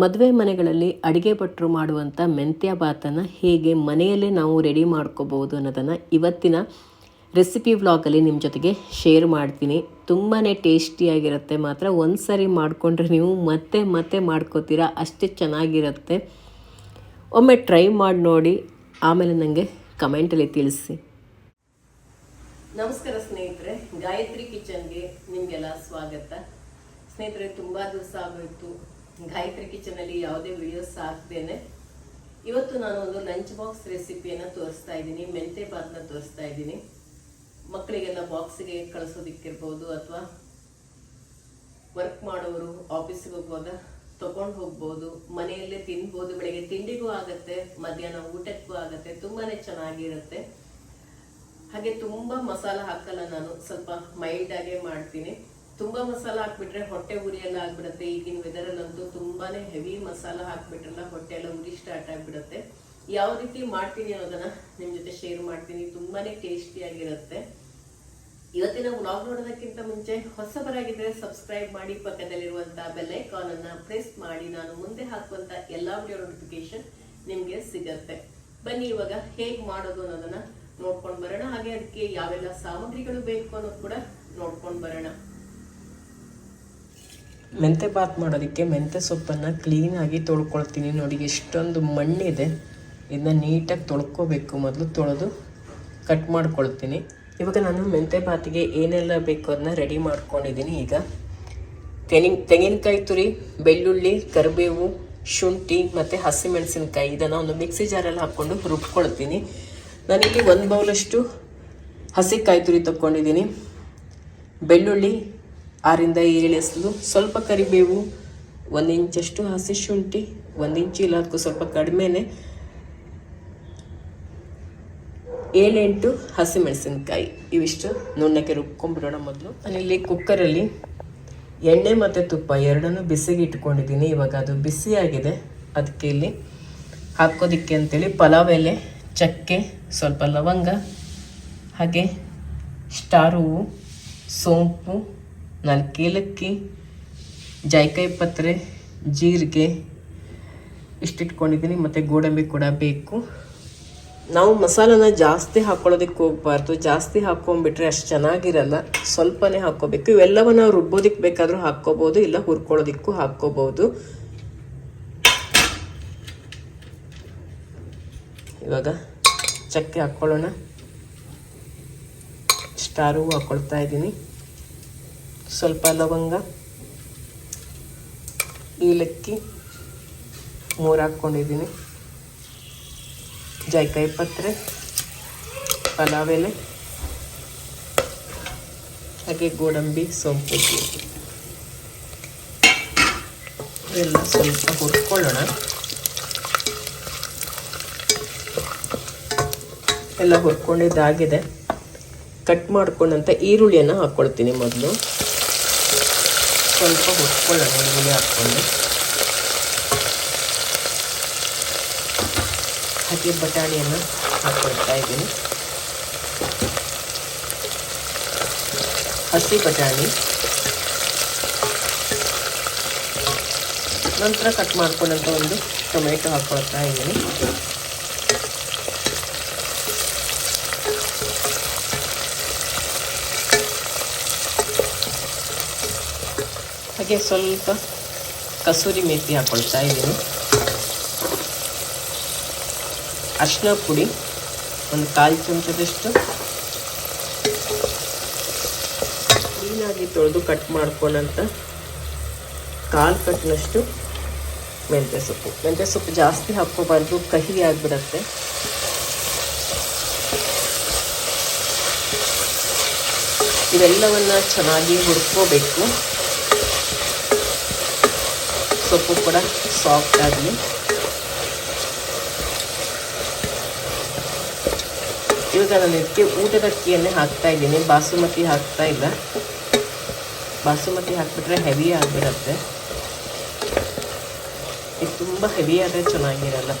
ಮದುವೆ ಮನೆಗಳಲ್ಲಿ ಅಡುಗೆ ಭಟ್ರು ಮಾಡುವಂಥ ಮೆಂತ್ಯ ಬಾತನ್ನು ಹೇಗೆ ಮನೆಯಲ್ಲೇ ನಾವು ರೆಡಿ ಮಾಡ್ಕೋಬೋದು ಅನ್ನೋದನ್ನು ಇವತ್ತಿನ ರೆಸಿಪಿ ವ್ಲಾಗಲ್ಲಿ ನಿಮ್ಮ ಜೊತೆಗೆ ಶೇರ್ ಮಾಡ್ತೀನಿ. ತುಂಬಾ ಟೇಸ್ಟಿಯಾಗಿರುತ್ತೆ ಮಾತ್ರ ಒಂದು ಸರಿ ಮಾಡಿಕೊಂಡ್ರೆ ನೀವು ಮತ್ತೆ ಮತ್ತೆ ಮಾಡ್ಕೋತೀರಾ. ಅಷ್ಟೇ ಚೆನ್ನಾಗಿರುತ್ತೆ. ಒಮ್ಮೆ ಟ್ರೈ ಮಾಡಿ ನೋಡಿ. ಆಮೇಲೆ ನನಗೆ ಕಮೆಂಟಲ್ಲಿ ತಿಳಿಸಿ. ನಮಸ್ಕಾರ ಸ್ನೇಹಿತರೆ. ಗಾಯತ್ರಿ ಕಿಚನ್ಗೆ ನಿಮಗೆಲ್ಲ ಸ್ವಾಗತ. ಸ್ನೇಹಿತರೆ, ತುಂಬ ದಿವಸ ಆಗೋಯ್ತು. ಗಾಯತ್ರಿ ಕಿಚನಲ್ಲಿ ಯಾವುದೇ ವಿಡಿಯೋಸ್ ಹಾಕ್ದೇನೆ ಇವತ್ತು ನಾನು ಒಂದು ಲಂಚ್ ಬಾಕ್ಸ್ ರೆಸಿಪಿಯನ್ನು ತೋರಿಸ್ತಾ ಇದ್ದೀನಿ, ಮೆಂತೆ ಬಾತ್ನ ತೋರಿಸ್ತಾ ಇದ್ದೀನಿ. ಮಕ್ಕಳಿಗೆಲ್ಲ ಬಾಕ್ಸ್ಗೆ ಕಳಿಸೋದಿಕ್ಕಿರ್ಬೋದು ಅಥವಾ ವರ್ಕ್ ಮಾಡೋರು ಆಫೀಸಿಗೆ ಹೋಗುವಾಗ ತೊಗೊಂಡು ಹೋಗ್ಬೋದು, ಮನೆಯಲ್ಲೇ ತಿನ್ಬೋದು, ಬೆಳಗ್ಗೆ ತಿಂಡಿಗೂ ಆಗುತ್ತೆ, ಮಧ್ಯಾಹ್ನ ಊಟಕ್ಕೂ ಆಗುತ್ತೆ ತುಂಬಾ ಚೆನ್ನಾಗಿರುತ್ತೆ. ಹಾಗೆ ತುಂಬ ಮಸಾಲ ಹಾಕಲ್ಲ ನಾನು, ಸ್ವಲ್ಪ ಮೈಲ್ಡ್ ಆಗೇ ಮಾಡ್ತೀನಿ. ತುಂಬಾ ಮಸಾಲ ಹಾಕ್ಬಿಟ್ರೆ ಹೊಟ್ಟೆ ಉರಿ ಎಲ್ಲ ಆಗ್ಬಿಡುತ್ತೆ, ಈಗಿನ ವೆದರಲ್ಲಂತೂ ತುಂಬಾ ತುಂಬಾನೇ ಹೆವಿ ಮಸಾಲ ಹಾಕ್ಬಿಟ್ರಲ್ಲ, ಹೊಟ್ಟೆ ಎಲ್ಲ ಉರಿ ಸ್ಟಾರ್ಟ್ ಆಗ್ಬಿಡುತ್ತೆ. ಯಾವ ರೀತಿ ಮಾಡ್ತೀನಿ ಅನ್ನೋದನ್ನ ನಿಮ್ ಜೊತೆ ಶೇರ್ ಮಾಡ್ತೀನಿ, ತುಂಬಾನೇ ಟೇಸ್ಟಿ ಆಗಿರುತ್ತೆ. ಇವತ್ತಿನ ವ್ಲಾಗ್ ನೋಡೋದಕ್ಕಿಂತ ಮುಂಚೆ ಹೊಸಬರಾಗಿದ್ರೆ ಸಬ್ಸ್ಕ್ರೈಬ್ ಮಾಡಿ ಪಕ್ಕದಲ್ಲಿರುವಂತಹ ಬೆಲ್ ಐಕಾನ್ ಅನ್ನ ಪ್ರೆಸ್ ಮಾಡಿ, ನಾನು ಮುಂದೆ ಹಾಕುವಂತ ಎಲ್ಲಾ ವಿಡಿಯೋ ನೋಟಿಫಿಕೇಶನ್ ನಿಮ್ಗೆ ಸಿಗತ್ತೆ. ಬನ್ನಿ ಇವಾಗ ಹೇಗ್ ಮಾಡೋದು ಅನ್ನೋದನ್ನ ನೋಡ್ಕೊಂಡ್ ಬರೋಣ. ಹಾಗೆ ಅದಕ್ಕೆ ಯಾವೆಲ್ಲ ಸಾಮಗ್ರಿಗಳು ಬೇಕು ಅನ್ನೋದು ಕೂಡ ನೋಡ್ಕೊಂಡ್ ಬರೋಣ. ಮೆಂತೆ ಬಾತ್ ಮಾಡೋದಕ್ಕೆ ಮೆಂತೆ ಸೊಪ್ಪನ್ನು ಕ್ಲೀನಾಗಿ ತೊಳ್ಕೊಳ್ತೀನಿ ನೋಡಿ, ಎಷ್ಟೊಂದು ಮಣ್ಣಿದೆ. ಇದನ್ನ ನೀಟಾಗಿ ತೊಳ್ಕೊಬೇಕು. ಮೊದಲು ತೊಳೆದು ಕಟ್ ಮಾಡ್ಕೊಳ್ತೀನಿ. ಇವಾಗ ನಾನು ಮೆಂತೆ ಬಾತಿಗೆ ಏನೆಲ್ಲ ಬೇಕು ಅದನ್ನ ರೆಡಿ ಮಾಡ್ಕೊಂಡಿದ್ದೀನಿ. ಈಗ ತೆಂಗಿನ ತೆಂಗಿನಕಾಯಿ ತುರಿ, ಬೆಳ್ಳುಳ್ಳಿ, ಕರಿಬೇವು, ಶುಂಠಿ ಮತ್ತು ಹಸಿಮೆಣಸಿನಕಾಯಿ ಇದನ್ನು ಒಂದು ಮಿಕ್ಸಿ ಜಾರಲ್ಲಿ ಹಾಕ್ಕೊಂಡು ರುಬ್ಕೊಳ್ತೀನಿ. ನನಗೆ ಒಂದು ಬೌಲಷ್ಟು ಹಸಿ ಕಾಯಿ ತುರಿ ತಗೊಂಡಿದ್ದೀನಿ ಬೆಳ್ಳುಳ್ಳಿ ಆರಿಂದ ಏಳು ಸ್ವಲ್ಪ ಕರಿಬೇವು, ಒಂದು ಇಂಚಷ್ಟು ಹಸಿ ಶುಂಠಿ, ಒಂದು ಇಂಚು ಇಲ್ಲ ಅದಕ್ಕೂ ಸ್ವಲ್ಪ ಕಡಿಮೆನೆ ಏಳೆಂಟು ಹಸಿಮೆಣಸಿನಕಾಯಿ. ಇವಿಷ್ಟು ನುಣ್ಣಕ್ಕೆ ರುಬ್ಕೊಂಡ್ಬಿಡೋಣ ಮೊದಲು. ನಾನಿಲ್ಲಿ ಕುಕ್ಕರಲ್ಲಿ ಎಣ್ಣೆ ಮತ್ತು ತುಪ್ಪ ಎರಡನ್ನೂ ಬಿಸಿಗೆ ಇಟ್ಕೊಂಡಿದ್ದೀನಿ. ಇವಾಗ ಅದು ಬಿಸಿಯಾಗಿದೆ. ಅದಕ್ಕೆ ಇಲ್ಲಿ ಹಾಕೋದಕ್ಕೆ ಅಂತೇಳಿ ಪಲಾವ್ ಎಲೆ, ಚಕ್ಕೆ, ಸ್ವಲ್ಪ ಲವಂಗ, ಹಾಗೆ ಸ್ಟಾರ್ ಹೂವು, ಸೋಂಪು ನಾಲ್ಕು ಏಲಕ್ಕಿ ಜಾಯ್ಕಾಯಿ ಪತ್ರೆ, ಜೀರಿಗೆ ಇಷ್ಟಿಟ್ಕೊಂಡಿದ್ದೀನಿ, ಮತ್ತು ಗೋಡಂಬಿ ಕೂಡ ಬೇಕು. ನಾವು ಮಸಾಲನ ಜಾಸ್ತಿ ಹಾಕೊಳ್ಳೋದಕ್ಕೆ ಹೋಗಬಾರ್ದು. ಜಾಸ್ತಿ ಹಾಕೊಂಡ್ಬಿಟ್ರೆ ಅಷ್ಟು ಚೆನ್ನಾಗಿರಲ್ಲ. ಸ್ವಲ್ಪನೇ ಹಾಕ್ಕೋಬೇಕು. ನಾವು ರುಬ್ಬೋದಕ್ಕೆ ಬೇಕಾದರೂ ಹಾಕ್ಕೋಬೋದು, ಇಲ್ಲ ಹುರ್ಕೊಳ್ಳೋದಕ್ಕೂ ಹಾಕ್ಕೋಬೋದು. ಇವಾಗ ಚಕ್ಕೆ ಹಾಕ್ಕೊಳ್ಳೋಣ. ಸ್ಟಾರು ಹಾಕ್ಕೊಳ್ತಾ ಇದ್ದೀನಿ. ಸ್ವಲ್ಪ ಲವಂಗ, ಏಲಕ್ಕಿ, ಮೂರು ಹಾಕ್ಕೊಂಡಿದ್ದೀನಿ. ಜಾಯ್ಕಾಯಿ ಪತ್ರೆ, ಪಲಾವ್ ಎಲೆ, ಹಾಗೆ ಗೋಡಂಬಿ, ಸೊಂಪು ಎಲ್ಲ ಸ್ವಲ್ಪ ಹುರ್ಕೊಳ್ಳೋಣ. ಎಲ್ಲ ಹುರ್ಕೊಂಡಿದ್ದಾಗಿದೆ. ಕಟ್ ಮಾಡ್ಕೊಂಡಂಥ ಈರುಳ್ಳಿಯನ್ನು ಹಾಕ್ಕೊಳ್ತೀನಿ ಮೊದಲು. ಸ್ವಲ್ಪ ಹುರ್ಕೊಳ್ಳೋಣ ಈರುಳ್ಳಿ ಹಾಕ್ಕೊಂಡು ಹಸಿ ಬಟಾಣಿಯನ್ನು ಹಾಕ್ಕೊಳ್ತಾ ಇದ್ದೀನಿ. ಹಸಿ ಬಟಾಣಿ. ನಂತರ ಕಟ್ ಮಾಡ್ಕೊಂಡಂತ ಒಂದು ಟೊಮೆಟೊ ಹಾಕ್ಕೊಳ್ತಾ ಇದ್ದೀನಿ. ಹಾಗೆ ಸ್ವಲ್ಪ ಕಸೂರಿ ಮೇಥಿ ಹಾಕ್ಕೊಳ್ತಾ ಇದ್ದೀನಿ. ಅರಿಶಿನ ಪುಡಿ, ಒಂದು ಕಾಲು ಚಮಚದಷ್ಟು. ಕ್ಲೀನಾಗಿ ತೊಳೆದು ಕಟ್ ಮಾಡ್ಕೊಂಡಂತ ಕಾಲು ಕಟ್ನಷ್ಟು ಮೆಂತ್ಯ ಸೊಪ್ಪು. ಮೆಂತ್ಯ ಸೊಪ್ಪು ಜಾಸ್ತಿ ಹಾಕ್ಕೋಬಾರ್ದು, ಕಹಿ ಆಗಿಬಿಡತ್ತೆ. ಇವೆಲ್ಲವನ್ನು ಚೆನ್ನಾಗಿ ಹುರ್ಕೋಬೇಕು. ಸೊಪ್ಪು ಕೂಡ ಸಾಫ್ಟ್ ಆಗಲಿ ಇವಾಗ ನಾನು ಇದಕ್ಕೆ ಊಟದ ಅಕ್ಕಿಯನ್ನೇ ಹಾಕ್ತಾ ಇದ್ದೀನಿ. ಬಾಸುಮತಿ ಹಾಕ್ತಾ ಇಲ್ಲ. ಬಾಸುಮತಿ ಹಾಕಿಬಿಟ್ರೆ ಹೆವಿ ಆಗಿಬಿಡತ್ತೆ. ಇದು ತುಂಬ ಹೆವಿ ಆದರೆ ಚೆನ್ನಾಗಿರಲ್ಲ.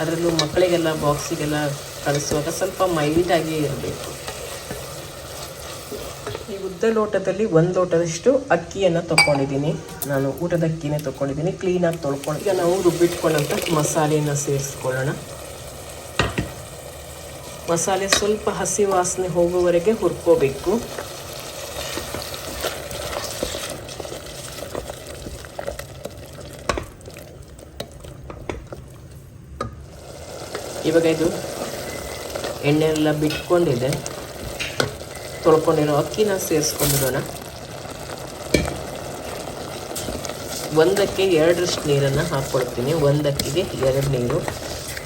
ಅದರಲ್ಲೂ ಮಕ್ಕಳಿಗೆಲ್ಲ ಬಾಕ್ಸಿಗೆಲ್ಲ ಕಳಿಸುವಾಗ ಸ್ವಲ್ಪ ಮೈಲ್ಡಾಗಿ ಇರಬೇಕು. ಉದ್ದ ಲೋಟದಲ್ಲಿ ಒಂದು ಲೋಟದಷ್ಟು ಅಕ್ಕಿಯನ್ನು ತೊಗೊಂಡಿದ್ದೀನಿ ನಾನು ಊಟದ ಅಕ್ಕಿನೇ ತೊಗೊಂಡಿದ್ದೀನಿ ಕ್ಲೀನಾಗಿ ತೊಳ್ಕೊಂಡು ಈಗ ನಾವು ರುಬ್ಬಿಟ್ಕೊಂಡಂಥ ಮಸಾಲೆಯನ್ನು ಸೇರಿಸ್ಕೊಳ್ಳೋಣ. ಮಸಾಲೆ ಸ್ವಲ್ಪ ಹಸಿ ವಾಸನೆ ಹೋಗುವವರೆಗೆ ಹುರ್ಕೋಬೇಕು. ಇವಾಗ ಇದು ಎಣ್ಣೆ ಎಲ್ಲ ಬಿಟ್ಕೊಂಡಿದೆ. ತೊಳ್ಕೊಂಡಿರೋ ಅಕ್ಕಿನ ಸೇರಿಸ್ಕೊಂಡ್ಬಿಡೋಣ ಒಂದಕ್ಕೆ ಎರಡರಷ್ಟು ನೀರನ್ನು ಹಾಕ್ಕೊಳ್ತೀನಿ ಒಂದಕ್ಕಿಗೆ ಎರಡು ನೀರು.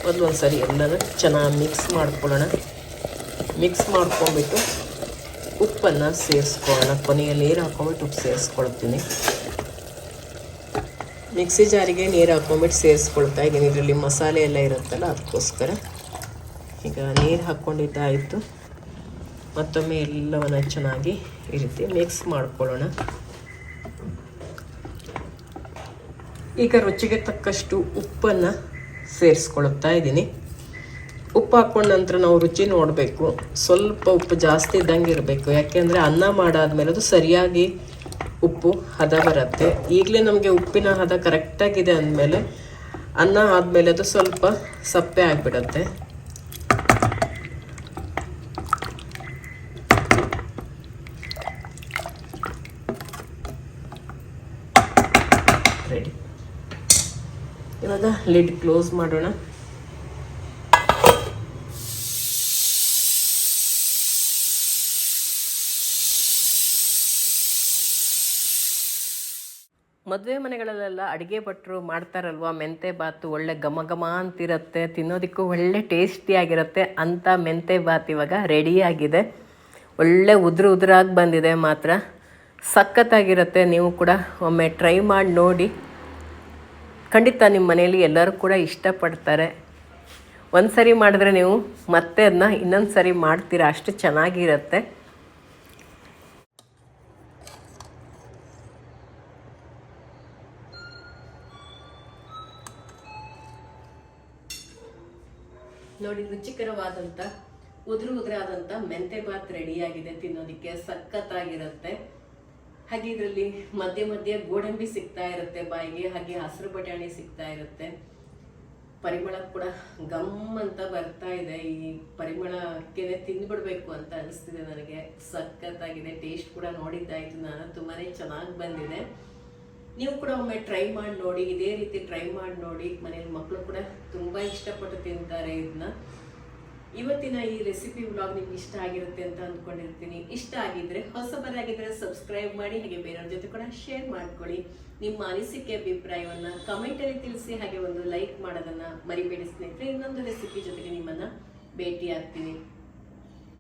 ಒಂದೊಂದು ಸರಿ ಎಲ್ಲನೂ ಚೆನ್ನಾಗಿ ಮಿಕ್ಸ್ ಮಾಡ್ಕೊಳ್ಳೋಣ. ಮಿಕ್ಸ್ ಮಾಡ್ಕೊಂಬಿಟ್ಟು ಉಪ್ಪನ್ನು ಸೇರಿಸ್ಕೊಳ್ಳೋಣ. ಕೊನೆಯಲ್ಲಿ ನೀರು ಹಾಕ್ಕೊಂಬಿಟ್ಟು ಉಪ್ಪು ಸೇರಿಸ್ಕೊಳ್ತೀನಿ. ಮಿಕ್ಸಿ ಜಾರಿಗೆ ನೀರು ಹಾಕ್ಕೊಂಬಿಟ್ಟು ಸೇರಿಸ್ಕೊಳ್ತಾ ಇದ್ದೀನಿ. ಇದರಲ್ಲಿ ಮಸಾಲೆ ಎಲ್ಲ ಇರುತ್ತಲ್ಲ, ಅದಕ್ಕೋಸ್ಕರ. ಈಗ ನೀರು ಹಾಕ್ಕೊಂಡಿದ್ದಾಯಿತು ಮತ್ತೊಮ್ಮೆ ಎಲ್ಲವನ್ನು ಚೆನ್ನಾಗಿ ಈ ರೀತಿ ಮಿಕ್ಸ್ ಮಾಡ್ಕೊಳ್ಳೋಣ. ಈಗ ರುಚಿಗೆ ತಕ್ಕಷ್ಟು ಉಪ್ಪನ್ನು ಸೇರಿಸ್ಕೊಳ್ತಾ ಇದ್ದೀನಿ. ಉಪ್ಪು ಹಾಕ್ಕೊಂಡ ನಂತರ ನಾವು ರುಚಿ ನೋಡಬೇಕು. ಸ್ವಲ್ಪ ಉಪ್ಪು ಜಾಸ್ತಿ ಇದ್ದಂಗೆ ಇರಬೇಕು. ಯಾಕೆಂದರೆ ಅನ್ನ ಮಾಡಾದ್ಮೇಲೆ ಅದು ಸರಿಯಾಗಿ ಉಪ್ಪು ಹದ ಬರುತ್ತೆ. ಈಗಲೇ ನಮಗೆ ಉಪ್ಪಿನ ಹದ ಕರೆಕ್ಟಾಗಿದೆ ಅಂದಮೇಲೆ ಅನ್ನ ಆದಮೇಲೆ ಅದು ಸ್ವಲ್ಪ ಸಪ್ಪೆ ಆಗಿಬಿಡತ್ತೆ ರೆಡಿ ಇವಾಗ ಲಿಡ್ ಕ್ಲೋಸ್ ಮಾಡೋಣ. ಮದುವೆ ಮನೆಗಳಲ್ಲೆಲ್ಲ ಅಡುಗೆ ಭಟ್ರು ಮಾಡ್ತಾರಲ್ವ? ಮೆಂತೆ ಬಾತು ಒಳ್ಳೆ ಘಮ ಘಮ ಅಂತಿರುತ್ತೆ. ತಿನ್ನೋದಕ್ಕೂ ಒಳ್ಳೆ ಟೇಸ್ಟಿಯಾಗಿರುತ್ತೆ ಅಂಥ ಮೆಂತೆ ಬಾತ್ ಇವಾಗ ರೆಡಿಯಾಗಿದೆ ಒಳ್ಳೆ ಉದುರು ಉದುರಾಗಿ ಬಂದಿದೆ ಮಾತ್ರ. ಸಖತ್ತಾಗಿರುತ್ತೆ. ನೀವು ಕೂಡ ಒಮ್ಮೆ ಟ್ರೈ ಮಾಡಿ ನೋಡಿ. ಖಂಡಿತ ನಿಮ್ಮ ಮನೆಯಲ್ಲಿ ಎಲ್ಲರೂ ಕೂಡ ಇಷ್ಟಪಡ್ತಾರೆ. ಒಂದು ಸರಿ ಮಾಡಿದ್ರೆ ನೀವು ಮತ್ತೆ ಅದನ್ನ ಇನ್ನೊಂದು ಸರಿ ಮಾಡ್ತೀರಾ? ಅಷ್ಟು ಚೆನ್ನಾಗಿರುತ್ತೆ. ನೋಡಿ ರುಚಿಕರವಾದಂಥ ಉದುರು ಉದುರಾದಂಥ ಮೆಂತೆ ಬಾತ್ ರೆಡಿಯಾಗಿದೆ ತಿನ್ನೋದಕ್ಕೆ. ಸಖತ್ತಾಗಿರುತ್ತೆ. ಹಾಗೆ ಇದರಲ್ಲಿ ಮಧ್ಯೆ ಮಧ್ಯೆ ಗೋಡಂಬಿ ಸಿಗ್ತಾ ಇರುತ್ತೆ ಬಾಯಿಗೆ, ಹಾಗೆ ಹಸಿರು ಬಟಾಣಿ ಸಿಗ್ತಾ ಇರುತ್ತೆ. ಪರಿಮಳ ಕೂಡ ಗಮ್ ಅಂತ ಬರ್ತಾ ಇದೆ. ಈ ಪರಿಮಳಕ್ಕೆ ತಿಂದ್ಬಿಡ್ಬೇಕು ಅಂತ ಅನಿಸ್ತಿದೆ ನನಗೆ. ಸಖತ್ತಾಗಿದೆ. ಟೇಸ್ಟ್ ಕೂಡ ನೋಡಿದ್ದಾಯ್ತು ನಾನು ತುಂಬಾ ಚೆನ್ನಾಗಿ ಬಂದಿದೆ. ನೀವು ಕೂಡ ಒಮ್ಮೆ ಟ್ರೈ ಮಾಡಿ ನೋಡಿ. ಇದೇ ರೀತಿ ಟ್ರೈ ಮಾಡಿ ನೋಡಿ. ಮನೇಲಿ ಮಕ್ಕಳು ಕೂಡ ತುಂಬಾ ಇಷ್ಟಪಟ್ಟು ತಿಂತಾರೆ ಇದನ್ನ ಇವತ್ತಿನ ಈ ರೆಸಿಪಿ ವ್ಲಾಗ್ ನಿಮ್ಗೆ ಇಷ್ಟ ಆಗಿರುತ್ತೆ ಅಂತ ಅಂದ್ಕೊಂಡಿರ್ತೀನಿ. ಇಷ್ಟ ಆಗಿದ್ರೆ ಹೊಸಬರಾಗಿದ್ರೆ ಸಬ್ಸ್ಕ್ರೈಬ್ ಮಾಡಿ, ಹಾಗೆ ಬೇರೆಯವ್ರ ಜೊತೆ ಕೂಡ ಶೇರ್ ಮಾಡ್ಕೊಳ್ಳಿ. ನಿಮ್ಮ ಅನಿಸಿಕೆ, ಅಭಿಪ್ರಾಯವನ್ನ ಕಮೆಂಟ್ ಅಲ್ಲಿ ತಿಳಿಸಿ, ಹಾಗೆ ಒಂದು ಲೈಕ್ ಮಾಡೋದನ್ನ ಮರಿಬೇಡಿ ಸ್ನೇಹಿತರೆ. ಇನ್ನೊಂದು ರೆಸಿಪಿ ಜೊತೆಗೆ ನಿಮ್ಮನ್ನ ಭೇಟಿ ಆಗ್ತೀನಿ